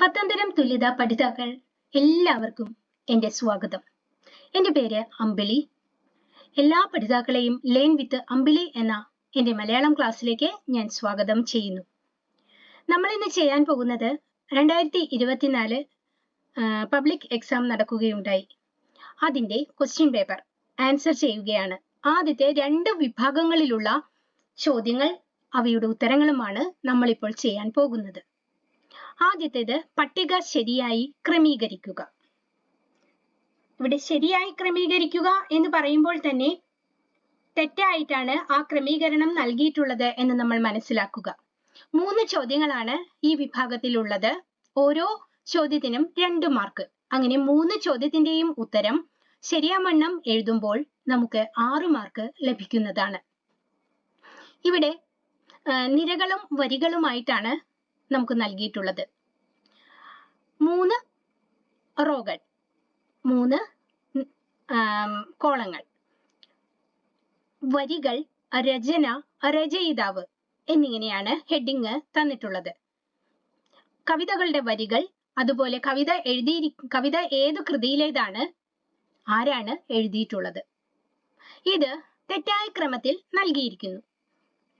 പത്താംതരം തുല്യത പഠിതാക്കൾ എല്ലാവർക്കും എന്റെ സ്വാഗതം. എന്റെ പേര് അമ്പിളി. എല്ലാ പഠിതാക്കളെയും ലേൺ വിത്ത് അമ്പിളി എന്ന എന്റെ മലയാളം ക്ലാസ്സിലേക്ക് ഞാൻ സ്വാഗതം ചെയ്യുന്നു. നമ്മൾ ഇന്ന് ചെയ്യാൻ പോകുന്നത് രണ്ടായിരത്തി ഇരുപത്തിനാല് പബ്ലിക് എക്സാം നടക്കുകയുണ്ടായി. അതിന്റെ ക്വസ്റ്റ്യൻ പേപ്പർ ആൻസർ ചെയ്യുകയാണ്. ആദ്യത്തെ രണ്ട് വിഭാഗങ്ങളിലുള്ള ചോദ്യങ്ങൾ അവയുടെ ഉത്തരങ്ങളുമാണ് നമ്മളിപ്പോൾ ചെയ്യാൻ പോകുന്നത്. ആദ്യത്തേത് പട്ടിക ശരിയായി ക്രമീകരിക്കുക. ഇവിടെ ശരിയായി ക്രമീകരിക്കുക എന്ന് പറയുമ്പോൾ തന്നെ തെറ്റായിട്ടാണ് ആ ക്രമീകരണം നൽകിയിട്ടുള്ളത് എന്ന് നമ്മൾ മനസ്സിലാക്കുക. മൂന്ന് ചോദ്യങ്ങളാണ് ഈ വിഭാഗത്തിലുള്ളത്. ഓരോ ചോദ്യത്തിനും രണ്ട് മാർക്ക്. അങ്ങനെ മൂന്ന് ചോദ്യത്തിന്റെയും ഉത്തരം ശരിയാവണ്ണം എഴുതുമ്പോൾ നമുക്ക് ആറ് മാർക്ക് ലഭിക്കുന്നതാണ്. ഇവിടെ നിരകളും വരികളുമായിട്ടാണ് നമുക്ക് നൽകിയിട്ടുള്ളത്. മൂന്ന് റോകൾ. മൂന്ന് കോളങ്ങൾ. വരികൾ രചന രചയിതാവ് എന്നിങ്ങനെയാണ് ഹെഡിങ് തന്നിട്ടുള്ളത്. കവിതകളുടെ വരികൾ അതുപോലെ കവിത എഴുതിയിരി കവിത ഏത് കൃതിയിലേതാണ് ആരാണ് എഴുതിയിട്ടുള്ളത്. ഇത് തെറ്റായ ക്രമത്തിൽ നൽകിയിരിക്കുന്നു.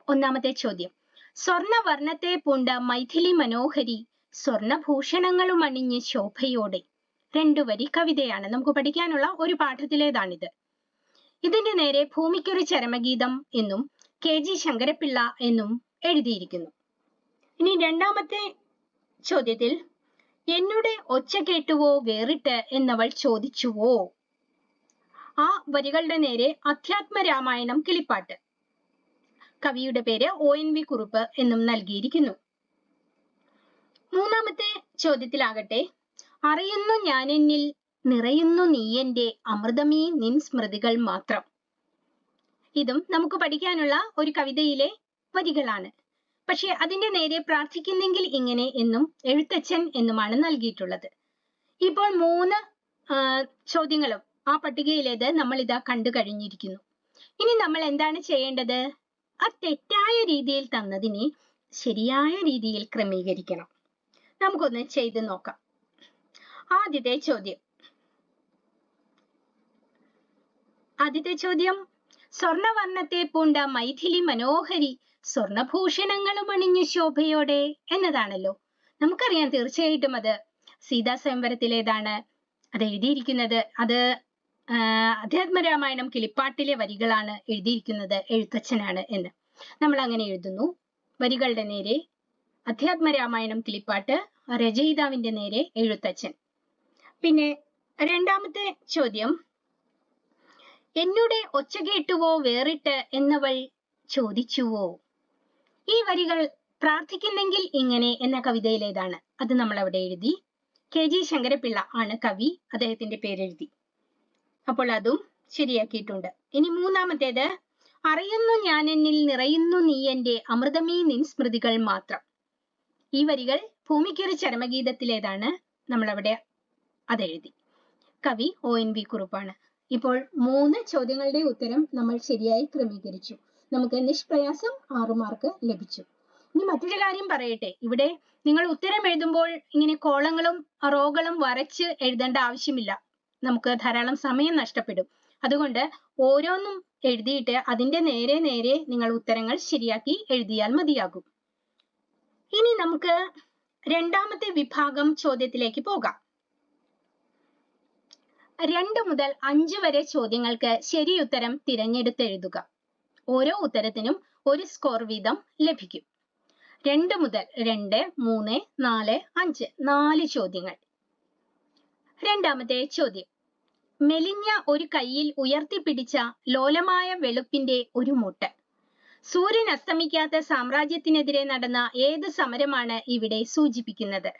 ഒന്നാമത്തെ ചോദ്യം. സ്വർണവർണത്തെ പൂണ്ട മൈഥിലി മനോഹരി സ്വർണഭൂഷണങ്ങളും അണിഞ്ഞ് ശോഭയോടെ. രണ്ടു വരി കവിതയാണ്. നമുക്ക് പഠിക്കാനുള്ള ഒരു പാഠത്തിലേതാണിത്. ഇതിന്റെ നേരെ ഭൂമിക്കൊരു ചരമഗീതം എന്നും കെ ജി ശങ്കരപ്പിള്ള എന്നും എഴുതിയിരിക്കുന്നു. ഇനി രണ്ടാമത്തെ ചോദ്യത്തിൽ എന്നുടെ ഒച്ച കേട്ടുവോ വേറിട്ട് എന്നവൾ ചോദിച്ചുവോ? ആ വരികളുടെ നേരെ അധ്യാത്മ രാമായണം കിളിപ്പാട്ട്. കവിയുടെ പേര് ഒ എൻ വി കുറുപ്പ് എന്നും നൽകിയിരിക്കുന്നു. മൂന്നാമത്തെ ചോദ്യത്തിലാകട്ടെ അറിയുന്നു ഞാനെന്നിൽ നിറയുന്നു നീ എന്റെ അമൃതമീ നിൻ സ്മൃതികൾ മാത്രം. ഇതും നമുക്ക് പഠിക്കാനുള്ള ഒരു കവിതയിലെ വരികളാണ്. പക്ഷെ അതിന്റെ നേരെ പ്രാർത്ഥിക്കുന്നെങ്കിൽ ഇങ്ങനെ എന്നും എഴുത്തച്ഛൻ എന്നുമാണ് നൽകിയിട്ടുള്ളത്. ഇപ്പോൾ മൂന്ന് ചോദ്യങ്ങളും ആ പട്ടികയിലേത് നമ്മൾ ഇതാ കണ്ടു കഴിഞ്ഞിരിക്കുന്നു. ഇനി നമ്മൾ എന്താണ് ചെയ്യേണ്ടത്? ആ തെറ്റായ രീതിയിൽ തന്നതിനെ ശരിയായ രീതിയിൽ ക്രമീകരിക്കണം. നമുക്കൊന്ന് ചെയ്ത് നോക്കാം. ആദ്യത്തെ ചോദ്യം. ആദ്യത്തെ ചോദ്യം. സ്വർണവർണത്തെ പൂണ്ട മൈഥിലി മനോഹരി സ്വർണഭൂഷണങ്ങളും അണിഞ്ഞു ശോഭയോടെ എന്നതാണല്ലോ. നമുക്കറിയാം തീർച്ചയായിട്ടും അത് സീതാ സ്വയംവരത്തിലേതാണ് അത് എഴുതിയിരിക്കുന്നത്. അത് അധ്യാത്മരാമായണം കിളിപ്പാട്ടിലെ വരികളാണ് എഴുതിയിരിക്കുന്നത് എഴുത്തച്ഛനാണ് എന്ന്. നമ്മൾ അങ്ങനെ എഴുതുന്നു. വരികളുടെ നേരെ അധ്യാത്മരാമായണം കിളിപ്പാട്ട് രചയിതാവിന്റെ നേരെ എഴുത്തച്ഛൻ. പിന്നെ രണ്ടാമത്തെ ചോദ്യം എന്നുടെ ഒച്ച കേട്ടുവോ വേറിട്ട് എന്നവൾ ചോദിച്ചുവോ? ഈ വരികൾ പ്രാർത്ഥിക്കുന്നെങ്കിൽ ഇങ്ങനെ എന്ന കവിതയിലേതാണ്. അത് നമ്മൾ അവിടെ എഴുതി. കെ ജി ശങ്കരപിള്ള ആണ് കവി. അദ്ദേഹത്തിന്റെ പേരെഴുതി. അപ്പോൾ അതും ശരിയാക്കിയിട്ടുണ്ട്. ഇനി മൂന്നാമത്തേത് അറിയുന്നു ഞാൻ എന്നിൽ നിറയുന്നു നീ എന്റെ അമൃതമീ നിൻ സ്മൃതികൾ മാത്രം. ഈ വരികൾ ഭൂമിക്കൊരു ചരമഗീതത്തിലേതാണ് നമ്മൾ അവിടെ അതെഴുതി. കവി ഒ എൻ വി കുറുപ്പാണ്. ഇപ്പോൾ മൂന്ന് ചോദ്യങ്ങളുടെ ഉത്തരം നമ്മൾ ശരിയായി ക്രമീകരിച്ചു. നമുക്ക് നിഷ്പ്രയാസം ആറു മാർക്ക് ലഭിച്ചു. ഇനി മറ്റൊരു കാര്യം പറയട്ടെ. ഇവിടെ നിങ്ങൾ ഉത്തരം എഴുതുമ്പോൾ ഇങ്ങനെ കോളങ്ങളും റോകളും വരച്ച് എഴുതേണ്ട ആവശ്യമില്ല. നമുക്ക് ധാരാളം സമയം നഷ്ടപ്പെടും. അതുകൊണ്ട് ഓരോന്നും എഴുതിയിട്ട് അതിന്റെ നേരെ നേരെ നിങ്ങൾ ഉത്തരങ്ങൾ ശരിയാക്കി എഴുതിയാൽ മതിയാകും. ഇനി നമുക്ക് രണ്ടാമത്തെ വിഭാഗം ചോദ്യത്തിലേക്ക് പോകാം. രണ്ട് മുതൽ അഞ്ച് വരെ ചോദ്യങ്ങൾക്ക് ശരിയുത്തരം തിരഞ്ഞെടുത്ത് എഴുതുക ഓരോ ഉത്തരത്തിനും ഒരു സ്കോർ വീതം ലഭിക്കും. രണ്ട് മുതൽ രണ്ട് മൂന്ന് നാല് അഞ്ച് നാല് ചോദ്യങ്ങൾ. രണ്ടാമത്തെ ചോദ്യം. മെലിഞ്ഞ ഒരു കൈയിൽ ഉയർത്തിപ്പിടിച്ച ലോലമായ വെളുപ്പിന്റെ ഒരു മുട്ട്. സൂര്യൻ അസ്തമിക്കാത്ത സാമ്രാജ്യത്തിനെതിരെ നടന്ന ഏത് സമരമാണ് ഇവിടെ സൂചിപ്പിക്കുന്നത്?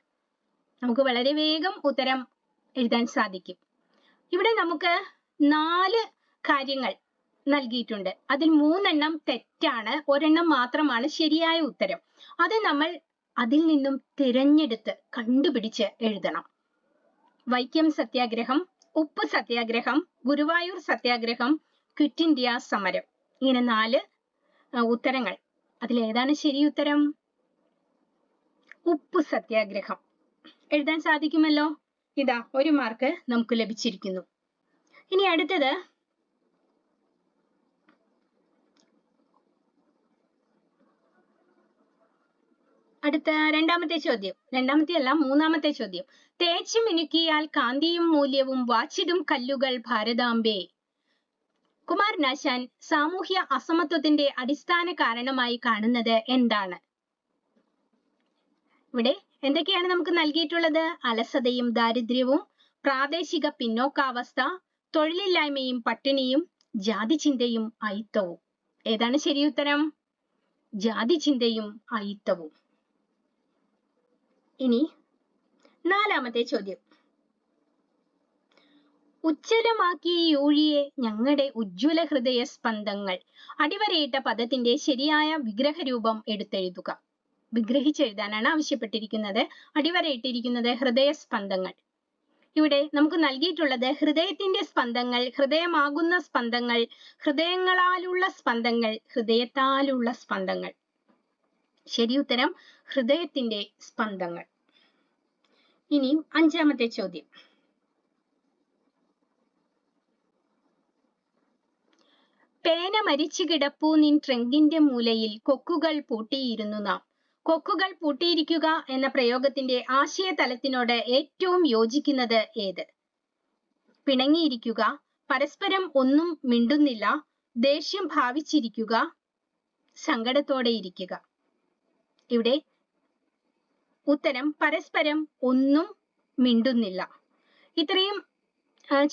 നമുക്ക് വളരെ വേഗം ഉത്തരം എഴുതാൻ സാധിക്കും. ഇവിടെ നമുക്ക് നാല് കാര്യങ്ങൾ നൽകിയിട്ടുണ്ട്. അതിൽ മൂന്നെണ്ണം തെറ്റാണ് ഒരെണ്ണം മാത്രമാണ് ശരിയായ ഉത്തരം. അത് നമ്മൾ അതിൽ നിന്നും തിരഞ്ഞെടുത്ത് കണ്ടുപിടിച്ച് എഴുതണം. വൈക്കം സത്യാഗ്രഹം ഉപ്പ് സത്യാഗ്രഹം ഗുരുവായൂർ സത്യാഗ്രഹം ക്വിറ്റ് ഇന്ത്യ സമരം. ഇങ്ങനെ നാല് ഉത്തരങ്ങൾ. അതിൽ ഏതാണ് ശരി ഉത്തരം? ഉപ്പ് സത്യാഗ്രഹം. എഴുതാൻ സാധിക്കുമല്ലോ? ഇതാ ഒരു മാർക്ക് നമുക്ക് ലഭിച്ചിരിക്കുന്നു. ഇനി അടുത്തത് അടുത്ത രണ്ടാമത്തെ ചോദ്യം. രണ്ടാമത്തെ അല്ല മൂന്നാമത്തെ ചോദ്യം. തേച്ചു മിനുക്കിയാൽ കാന്തിയും മൂല്യവും വാച്ചിടും കല്ലുകൾ ഭാരതാംബേ. കുമാരനാശാൻ സാമൂഹ്യ അസമത്വത്തിന്റെ അടിസ്ഥാന കാരണമായി കാണുന്നത് എന്താണ്? ഇവിടെ എന്തൊക്കെയാണ് നമുക്ക് നൽകിയിട്ടുള്ളത്? അലസതയും ദാരിദ്ര്യവും പ്രാദേശിക പിന്നോക്കാവസ്ഥ തൊഴിലില്ലായ്മയും പട്ടിണിയും ജാതി ചിന്തയും അയിത്തവും. ഏതാണ് ശരി ഉത്തരം ജാതി ചിന്തയും അയിത്തവും. ഇനി നാലാമത്തെ ചോദ്യം. ഉജ്ജ്വലമാക്കി യൂഴിയെ ഞങ്ങളുടെ ഉജ്ജ്വല ഹൃദയ സ്പന്ദങ്ങൾ അടിവരയിട്ട പദത്തിന്റെ ശരിയായ വിഗ്രഹരൂപം എടുത്തെഴുതുക. വിഗ്രഹിച്ചെഴുതാനാണ് ആവശ്യപ്പെട്ടിരിക്കുന്നത്. അടിവരയിട്ടിരിക്കുന്നത് ഹൃദയ സ്പന്ദങ്ങൾ. ഇവിടെ നമുക്ക് നൽകിയിട്ടുള്ളത് ഹൃദയത്തിന്റെ സ്പന്ദങ്ങൾ ഹൃദയമാകുന്ന സ്പന്ദങ്ങൾ ഹൃദയങ്ങളാലുള്ള സ്പന്ദങ്ങൾ ഹൃദയത്താലുള്ള സ്പന്ദങ്ങൾ. ശരി ഉത്തരം ഹൃദയത്തിന്റെ സ്പന്ദങ്ങൾ. ഇനി അഞ്ചാമത്തെ ചോദ്യം. പേന മരിച്ചു കിടപ്പൂ നിൻ ട്രങ്കിന്റെ മൂലയിൽ കൊക്കുകൾ പൂട്ടിയിരുന്നു നാം. കൊക്കുകൾ പൂട്ടിയിരിക്കുക എന്ന പ്രയോഗത്തിന്റെ ആശയതലത്തിനോട് ഏറ്റവും യോജിക്കുന്നത് ഏത്? പിണങ്ങിയിരിക്കുക പരസ്പരം ഒന്നും മിണ്ടുന്നില്ല ദേഷ്യം ഭാവിച്ചിരിക്കുക സങ്കടത്തോടെ ഇരിക്കുക. ഇവിടെ ഉത്തരം പരസ്പരം ഒന്നും മിണ്ടുന്നില്ല. ഇത്രയും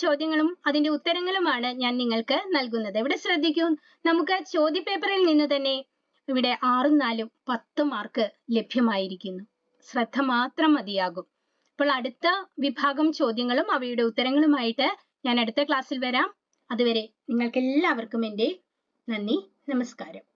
ചോദ്യങ്ങളും അതിന്റെ ഉത്തരങ്ങളുമാണ് ഞാൻ നിങ്ങൾക്ക് നൽകുന്നത്. ഇവിടെ ശ്രദ്ധിക്കൂ നമുക്ക് ചോദ്യ പേപ്പറിൽ നിന്ന് തന്നെ ഇവിടെ ആറും നാലും പത്ത് മാർക്ക് ലഭ്യമായിരിക്കുന്നു. ശ്രദ്ധ മാത്രം മതിയാകും. അപ്പോൾ അടുത്ത വിഭാഗം ചോദ്യങ്ങളും അവയുടെ ഉത്തരങ്ങളുമായിട്ട് ഞാൻ അടുത്ത ക്ലാസ്സിൽ വരാം. അതുവരെ നിങ്ങൾക്ക് എല്ലാവർക്കും എന്റെ നന്ദി നമസ്കാരം.